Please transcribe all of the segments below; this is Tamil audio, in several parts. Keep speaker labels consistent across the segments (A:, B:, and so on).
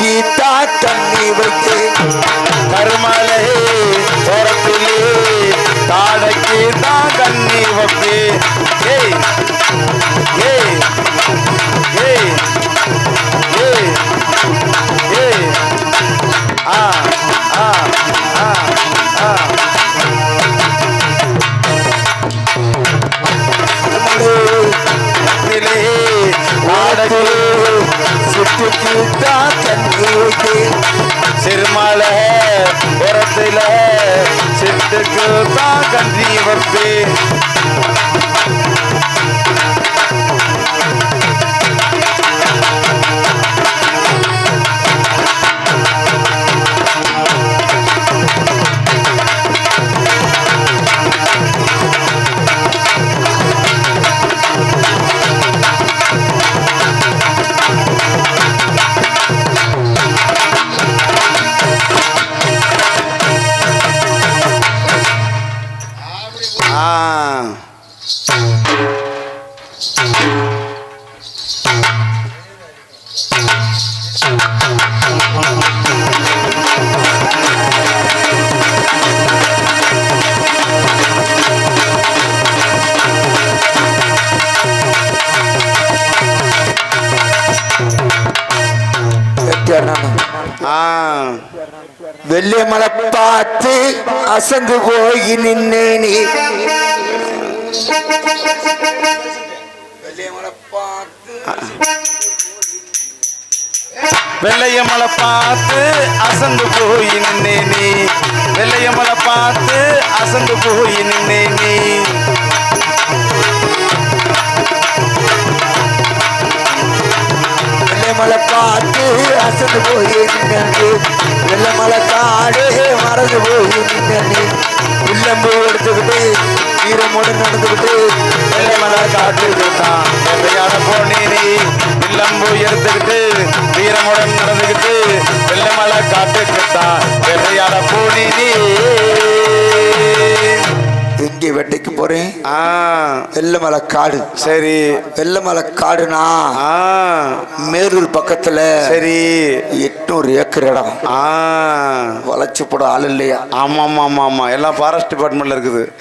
A: தாடக்கி தண்ணி வைத்து
B: கருமலை ஓரத்திலே தாடக்கி தான் தண்ணி வைப்பே ஏய் ஏய்.
A: சிட்டுக்கு
B: தான் கன்றி வைப்பே
A: வெள்ளியமலை மலை பார்த்து அசந்து போய் நின்னேனே
B: வெள்ளையமலை பார்த்து அசந்து போய் நின்னேனே வெள்ளையமலை பார்த்து அசந்து போய் நின்னேனே
A: மறந்து போய் நின்னே வெள்ளை மலை மறந்து போய் நின்னே உள்ளம்பு எடுத்துக்கிட்டு ஈரமோடு நடந்துக்கிட்டு
B: வெள்ளமலை காட்டுக்குத்தான் வெள்ளையாட போனேனே இல்லம்பு எடுத்துக்கிட்டு வீரமுடன்
A: போறேன்.
B: ஆ.
A: வெள்ளமலை காடு.
B: சரி.
A: வெள்ளமலை காடுனா
B: ஆ.
A: மேரூர் பக்கத்துல
B: சரி.
A: எட்நூறு ஏக்கர் இடம்.
B: ஆ.
A: வளைச்சு போட ஆள் இல்லையா?
B: ஆமா ஆமா ஆமா ஆமா எல்லாம் ஃபாரஸ்ட் டிபார்ட்மெண்ட்ல இருக்குது.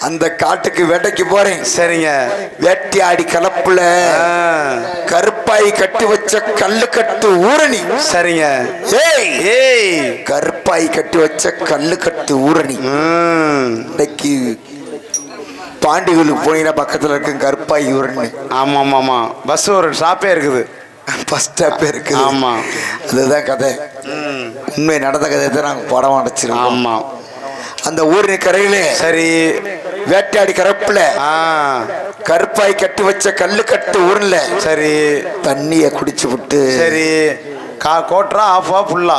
A: அந்த காட்டுக்கு வேட்டைக்கு போறேன்.
B: சரிங்க.
A: வேட்டையாடி கலப்புல கருப்பாய் கட்டி வச்ச கல்லு கட்டு ஊரணி.
B: சரிங்க.
A: ஏய்.
B: ஏய்.
A: கருப்பாய் கட்டி வச்ச கல்லு கட்டு ஊரணி. இன்னைக்கு பாண்டிகளுக்கு போனீங்கன்னா பக்கத்துல இருக்கு கருப்பாய் ஊரணி
B: ஆமா ஆமா ஆமா பஸ் ஒரு ஷாப்பே இருக்குது
A: பஸ் ஸ்டாப் இருக்குது.
B: ஆமா.
A: அதுதான் கதை. உண்மை நடந்த கதையை தான் நாங்கள் படம் அடைச்சிருக்கோம்.
B: ஆமா.
A: அந்த ஊரணி கரையில
B: சரி.
A: வேட்டையாடி கரப்புல கருப்பாய் கட்டி வச்ச கல்லு கட்டு ஊர்ல
B: சரி.
A: தண்ணிய குடிச்சு விட்டு
B: சரி. கா கோட்டரா ஆஃபா ஃபுல்லா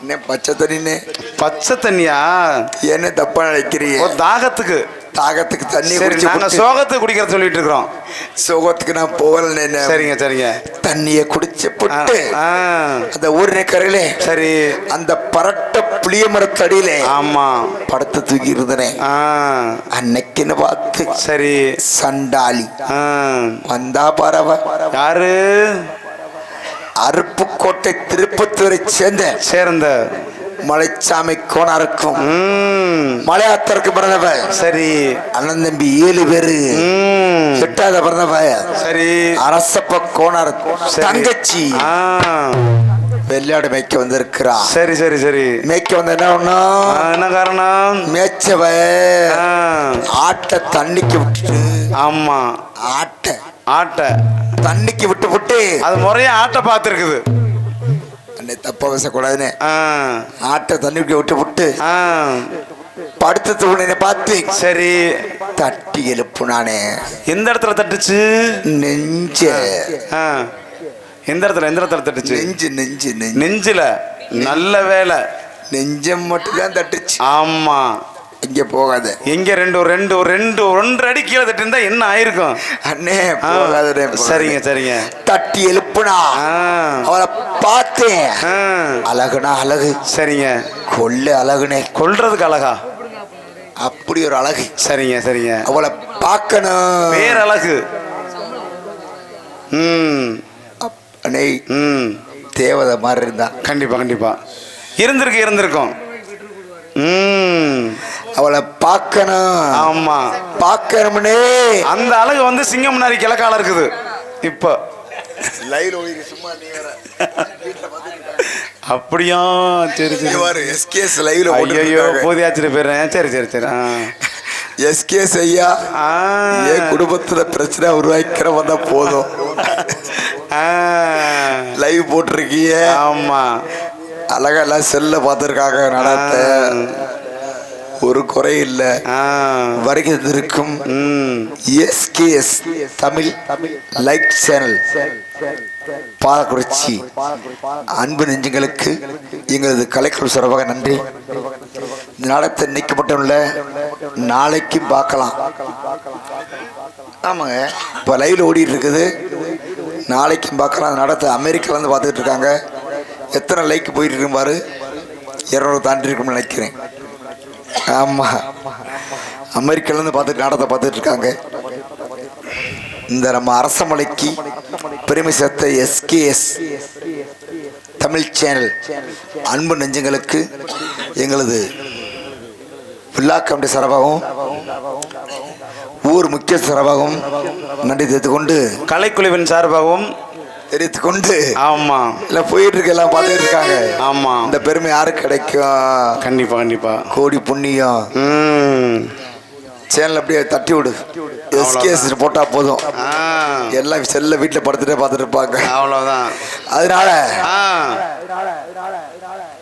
A: என்ன பச்சை தண்ணின்னு?
B: பச்சை தண்ணியா?
A: என்ன தப்பா நினைக்கிறீங்க?
B: தாகத்துக்கு.
A: தாகத்துக்கு தண்ணி
B: நாங்க சோகத்துக்கு குடிக்கிற சொல்லிட்டு இருக்கிறோம்.
A: சுகத்துக்கு நான் போகல
B: சரிங்க சரிங்க.
A: தண்ணிய குடிச்சு புட்டு. அந்த ஊரினை கரையில
B: சரி.
A: அந்த பரட்ட புளிய மரத்தடியில
B: ஆமா.
A: படத்தை தூக்கி இருந்தனே.
B: ஆ.
A: அன்னைக்குன்னு பார்த்து
B: சரி.
A: சண்டாளி.
B: ஆ.
A: வந்தா பரவ
B: யாரு?
A: அருப்புக்கோட்டை திருப்பத்தூரை சேர்ந்த
B: சேர்ந்த.
A: மலைச்சாமி கோணாருக்கும். மலையாத்தருக்கு பிறந்தவ.
B: சரி.
A: அண்ணன் தம்பி ஏழு பேரு. எட்டாவது பிறந்தவ.
B: சரி.
A: அரசப்ப கோணார். தங்கச்சி. வெள்ளாடு மேய்க்க வந்திருக்கிறா.
B: சரி சரி சரி.
A: மேய்க்க வந்த என்ன ஒண்ணும்
B: என்ன காரணம்?
A: மேய்ச்சவ. ஆட்டை தண்ணிக்கு விட்டுட்டு.
B: ஆமா.
A: ஆட்டை.
B: ஆட்டை.
A: தண்ணிக்கு விட்டு விட்டு.
B: அது முறையா ஆட்டை பார்த்துருக்குது.
A: அன்னை தப்பா பேசக்கூடாதுன்னு.
B: ஆ.
A: ஆட்டை தண்ணிக்கு விட்டு விட்டு படுத்து தூணினை பார்த்து
B: சரி.
A: தட்டி எழுப்புனானே
B: எந்த இடத்துல தட்டுச்சு?
A: நெஞ்ச.
B: ஆ. எந்த இடத்துல எந்த இடத்துல தட்டுச்சு?
A: நெஞ்சு நெஞ்சு நெஞ்சு.
B: நெஞ்சில. நல்ல வேலை.
A: நெஞ்சம் மட்டும் தான் தட்டுச்சு.
B: ஆமா.
A: இங்க போகாத.
B: எங்க ரெண்டு ரெண்டு ரெண்டு ஒன்றரை அடி கீழே தட்டிருந்தா என்ன ஆயிருக்கும்?
A: அண்ணே போகாதே
B: சரிங்க சரிங்க.
A: தட்டி எழுப்புனா
B: ஆ.
A: அவளை பார்த்தேன். அழகுனா அழகு.
B: சரிங்க.
A: கொள்ளு அழகுனே.
B: கொல்றதுக்கு அழகா?
A: அப்படி ஒரு அழகு.
B: சரிங்க சரிங்க.
A: அவளை பார்க்கணும்.
B: பேர் அழகு. ம்.
A: அண்ணே
B: ம்.
A: தேவதை மாதிரி இருந்தா.
B: கண்டிப்பா கண்டிப்பா. இருந்திருக்கு இருந்திருக்கும். ம்.
A: அவளை பார்க்கணும்.
B: ஆமா.
A: பார்க்கணும்னே.
B: அந்த அழகு வந்து சிங்கம் நாரி கிழக்கால இருக்குது. இப்போ.
A: லைவ் சும்மா நீ
B: அப்படியா? சரி சரி.
A: வேற எஸ்கேஎஸ் லைவ்ல
B: ஐயோ போதியாச்சிட்டு போயிடுறேன். சரி சரி சரி.
A: எஸ்கேஎஸ் ஐயா. என் குடும்பத்துல பிரச்சனை உருவாக்கிற வந்தா போதும். லைவ் போட்டிருக்கீங்க.
B: ஆமா.
A: அழகா எல்லாம் செல்ல பார்த்துருக்காங்க நடத்த. ஒரு குறை இல்லை. வருகிறதற்கும் SKS Tamil like channel Palakurichi அன்பு நெஞ்சங்களுக்கு எங்களது கலைக்குழு சார்பாக நன்றி. இந்த நாடகத்தை இன்னைக்கு மட்டும் இல்லை நாளைக்கும் பார்க்கலாம். ஆமாங்க இப்போ லைவ்ல ஓடிட்டு இருக்குது. நாளைக்கும் பார்க்கலாம். அந்த நாடகத்தை அமெரிக்காலேருந்து பார்த்துட்டு இருக்காங்க. எத்தனை லைக் போயிட்டு இருக்கும் பாரு. இரநூறு தாண்டி இருக்கும்னு நினைக்கிறேன். ஆமாம் அமெரிக்காலேருந்து பார்த்துட்டு நாடகத்தை பார்த்துட்டு இருக்காங்க. இந்த நம்ம அரசமலைக்கு பெருமை சேர்த்த எஸ்கேஎஸ் தமிழ் சேனல் அன்பு நெஞ்சங்களுக்கு எங்களது விழா கமிட்டி சார்பாகவும் ஊர் முக்கிய சார்பாகவும் நன்றி தெரிவித்துக் கொண்டு
B: கலைக்குழுவின் சார்பாகவும்
A: தெரிவித்துக் கொண்டு
B: ஆமா.
A: எல்லாம் போயிட்டு இருக்கு எல்லாம் பார்த்துட்டு இருக்காங்க
B: ஆமா.
A: இந்த பெருமை யாருக்கு கிடைக்கும்?
B: கண்டிப்பா கண்டிப்பா.
A: கோடி புண்ணியம்.
B: ம்.
A: சேனல் அப்படியே தட்டி விடு. எஸ்கேஎஸ் போட்டா போதும். எல்லாம் செல்ல வீட்டில் படுத்துட்டே பார்த்துட்டு இருப்பாங்க
B: அவ்வளோதான்
A: அதனால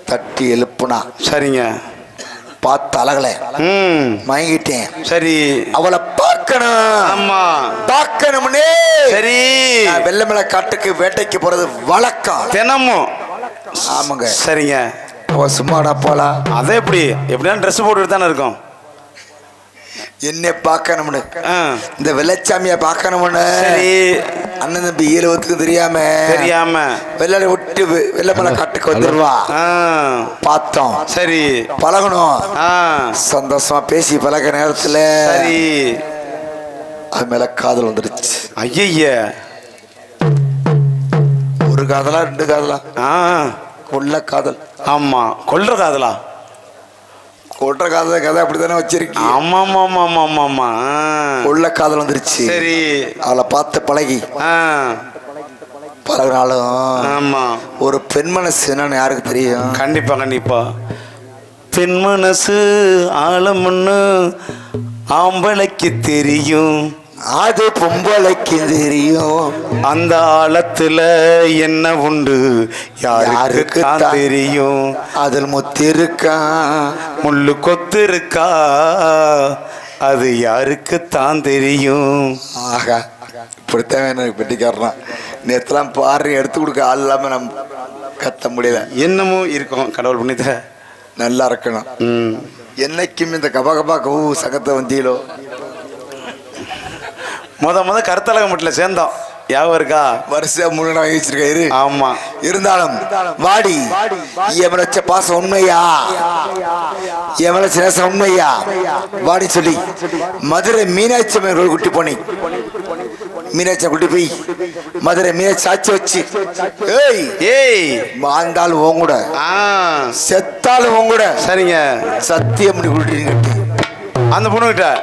A: தட்டி எழுப்புனா.
B: சரிங்க.
A: பார்த்த அழகல.
B: ம்.
A: மயங்கிட்டேன்.
B: சரி.
A: அவளை பார்க்கணும்
B: ஆமா.
A: பார்க்கணும்னே
B: சரி.
A: வெள்ளமலை காட்டுக்கு வேட்டைக்கு போறது வழக்கம்.
B: தினமும்.
A: ஆமாங்க.
B: சரிங்க.
A: அவ சும்மாடா போலாம்
B: அதே எப்படி? எப்படியா ட்ரெஸ் போட்டுட்டு தானே இருக்கும்.
A: என்னை பார்க்கணும்னு.
B: ஆ.
A: இந்த வெள்ளச்சாமியை பார்க்கணும்னு.
B: சரி.
A: அண்ணன் தம்பி ஈழவத்துக்கு தெரியாம.
B: தெரியாம.
A: வெள்ளை விட்டு வெள்ளமலை காட்டுக்கு வந்துருவா.
B: ஆ.
A: பார்த்தோம்.
B: சரி.
A: பழகணும்.
B: ஆ.
A: சந்தோஷமா பேசி பழக நேரத்துல
B: சரி.
A: அது மேல காதல் வந்துருச்சு
B: ஐயய்ய
A: ஒரு காதலா ரெண்டு காதலா?
B: ஆ.
A: கொள்ள காதல்.
B: ஆமா கொல்ற காதலா?
A: கொள்ற காதல் கதை அப்படித்தானே வச்சிருக்கீங்க
B: ஆமா ஆமா ஆமா ஆமா ஆமா.
A: கொள்ள காதல் வந்துருச்சு
B: சரி.
A: அவளை பார்த்து பழகி.
B: ஆ.
A: பழகினாலும்
B: ஆமா.
A: ஒரு பெண் மனசு என்னன்னு யாருக்கு தெரியும்?
B: கண்டிப்பா கண்டிப்பா. பெண் மனசு ஆழம்னு ஆம்பளைக்கு தெரியும்.
A: அது பொம்பளைக்கு தெரியும்.
B: அந்த ஆழத்துல என்ன உண்டு? யாருக்கு தெரியும்?
A: அதில் முத்திருக்கான்
B: முள்ளு கொத்து இருக்கா அது யாருக்கு தான் தெரியும்?
A: ஆகா இப்படித்தான் எனக்கு பெட்டிக்காரனா நேற்றுலாம் பாரு எடுத்து கொடுக்க ஆள் இல்லாமல் நம்ம கத்த முடியல.
B: என்னமோ இருக்கும் கடவுள் புண்ணியத்துல.
A: நல்லா இருக்கணும்.
B: ம்.
A: என்னைக்கும் இந்த கபா கபா கவு சகத்தை வந்தீங்களோ
B: முத முத கருத்தலகம் மட்டும் சேர்ந்தோம். ஞாபகம் இருக்கா?
A: வருஷம் வாங்கி வச்சிருக்காரு
B: ஆமா.
A: இருந்தாலும் வாடி. என் வச்ச பாசம் உண்மையா? என் வச்ச நேசம் உண்மையா? வாடி சொல்லி. மதுரை மீனாட்சி அம்மன் குட்டி போனி மீனாட்சி குட்டி போய். மதுரை மீனாட்சி சாட்சி வச்சு. ஏய்.
B: ஏய்.
A: வாழ்ந்தாலும் உன் கூட.
B: ஆ.
A: செத்தாலும் உன் கூட.
B: சரிங்க.
A: சத்தியம் பண்ணி கொடுத்தீங்க
B: அந்த பொண்ணுகிட்ட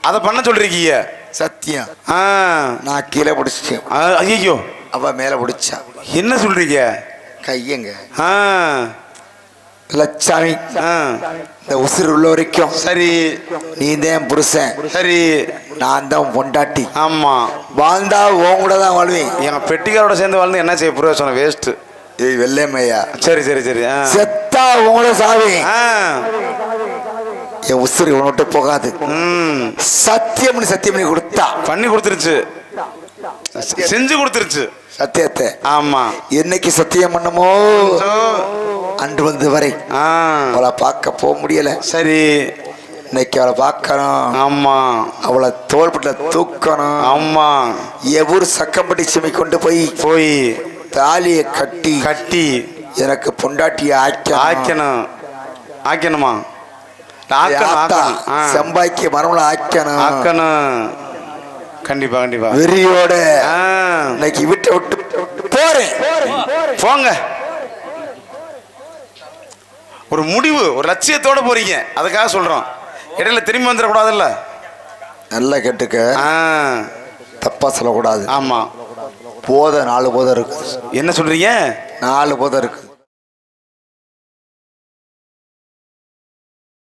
B: அதை பண்ண சொல்றீங்க
A: சத்தியம். நான் கீழே பிடிச்சிட்டேன்.
B: ஐயோ
A: அவ மேல பிடிச்சா.
B: என்ன சொல்றீங்க?
A: கையங்க. லட்சாமி இந்த உசுர் உள்ள வரைக்கும்.
B: சரி.
A: நீ தான் புருஷன்.
B: சரி.
A: நான் தான் பொண்டாட்டி.
B: ஆமா.
A: வாழ்ந்தா உன் கூட தான் வாழ்வேன்.
B: எங்க பெட்டிக்காரோட சேர்ந்து வாழ்ந்து என்ன செய்ய பிரயோஜனம் வேஸ்ட்
A: ஏய் வெள்ளையம்மையா.
B: சரி சரி சரி
A: செத்தா சாவேன்.
B: ஆ.
A: என் உசுர் இவனை விட்டு போகாது. சத்தியம்னு சத்தியம் பண்ணி கொடுத்தா.
B: பண்ணி கொடுத்துருச்சு. செஞ்சு கொடுத்துருச்சு.
A: சத்தியத்தை.
B: ஆமா.
A: என்னைக்கு சத்தியம் பண்ணமோ? அன்று வந்து வரை. அவளை பார்க்க போக முடியல.
B: சரி.
A: இன்னைக்கு அவளை பார்க்கணும்.
B: ஆமா.
A: அவளை தோள்பட்ட தூக்கணும்.
B: ஆமா.
A: என் ஊர் சக்கம்பட்டி சுமை கொண்டு போய்
B: போய்
A: தாலியை கட்டி
B: கட்டி
A: எனக்கு பொண்டாட்டியை ஆக்கணும்.
B: ஆக்கணும். ஆக்கணுமா? ஆக்கணும்
A: ஆத்தா,
B: ஆக்கணும்
A: ஆக்கணும்.
B: ஆக்கணும். கண்டிப்பா கண்டிப்பா.
A: வெறியோட இன்னைக்கு வீட்டை விட்டு போறேன்.
B: போங்க. ஒரு முடிவு ஒரு லட்சியத்தோட போறீங்க. அதுக்காக சொல்றோம். இடையில திரும்பி வந்துடக்கூடாதுல்ல?
A: நல்லா கேட்டுக்க. தப்பா சொல்லக்கூடாது.
B: ஆமா.
A: போதை நாலு போதை இருக்குது
B: என்ன சொல்றீங்க?
A: நாலு போதை இருக்குது